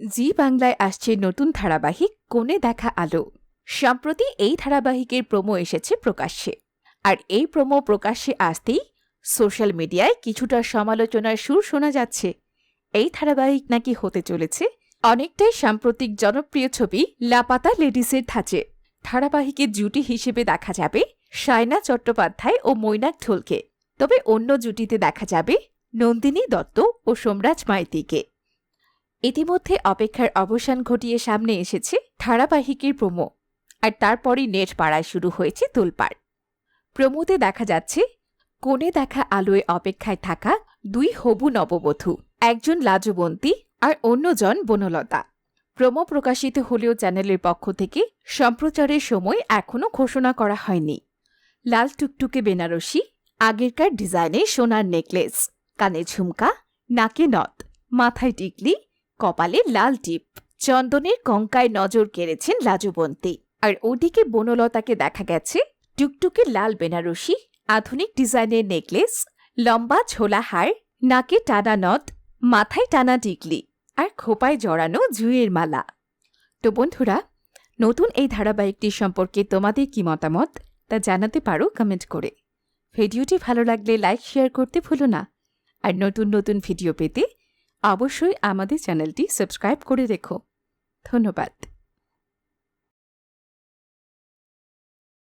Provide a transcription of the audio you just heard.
জি বাংলায় আসছে নতুন ধারাবাহিক কোণে দেখা আলো। সম্প্রতি এই ধারাবাহিকের প্রোমো এসেছে প্রকাশ্যে। আর এই প্রোমো প্রকাশ্যে আসতেই সোশ্যাল মিডিয়ায় কিছুটা সমালোচনার সুর শোনা যাচ্ছে। এই ধারাবাহিক নাকি হতে চলেছে অনেকটাই সাম্প্রতিক জনপ্রিয় ছবি লাপাতা লেডিসের ধাঁচে। ধারাবাহিকের জুটি হিসেবে দেখা যাবে সায়না চট্টোপাধ্যায় ও মৈনাক ঢোলকে। তবে অন্য জুটিতে দেখা যাবে নন্দিনী দত্ত ও সোমরাজ মাইতিকে। ইতিমধ্যে অপেক্ষার অবসান ঘটিয়ে সামনে এসেছে ধারাবাহিকের প্রোমো। আর তারপরই নেট পাড়ায় শুরু হয়েছে তোলপাড়। প্রমোতে দেখা যাচ্ছে, কোণে দেখা আলোয় অপেক্ষায় থাকা দুই হবু নববধূ, একজন লাজবন্তী আর অন্যজন বনলতা। প্রোমো প্রকাশিত হলেও চ্যানেলের পক্ষ থেকে সম্প্রচারের সময় এখনও ঘোষণা করা হয়নি। লাল টুকটুকে বেনারসি, আগেরকার ডিজাইনে সোনার নেকলেস, কানে ঝুমকা, নাকে নথ, মাথায় টিকলি কপালে লাল টিপ। চন্দনের কঙ্কায় নজর কেড়েছেন লাজবন্তী। আর ওদিকে বনলতাকে দেখা গেছে টুকটুকে লাল বেনারসি, আধুনিক ডিজাইনের নেকলেস, লম্বা ঝোলা হার, নাকে টানা নদ, মাথায় টানা টিকলি আর খোপায় জড়ানো জুয়ের মালা। তো বন্ধুরা, নতুন এই ধারাবাহিকটি সম্পর্কে তোমাদের কি মতামত তা জানাতে পারো কমেন্ট করে। ভিডিওটি ভালো লাগলে লাইক, শেয়ার করতে ভুলো না। আর নতুন নতুন ভিডিও পেতে অবশ্যই আমাদের চ্যানেলটি সাবস্ক্রাইব করে রেখো। ধন্যবাদ।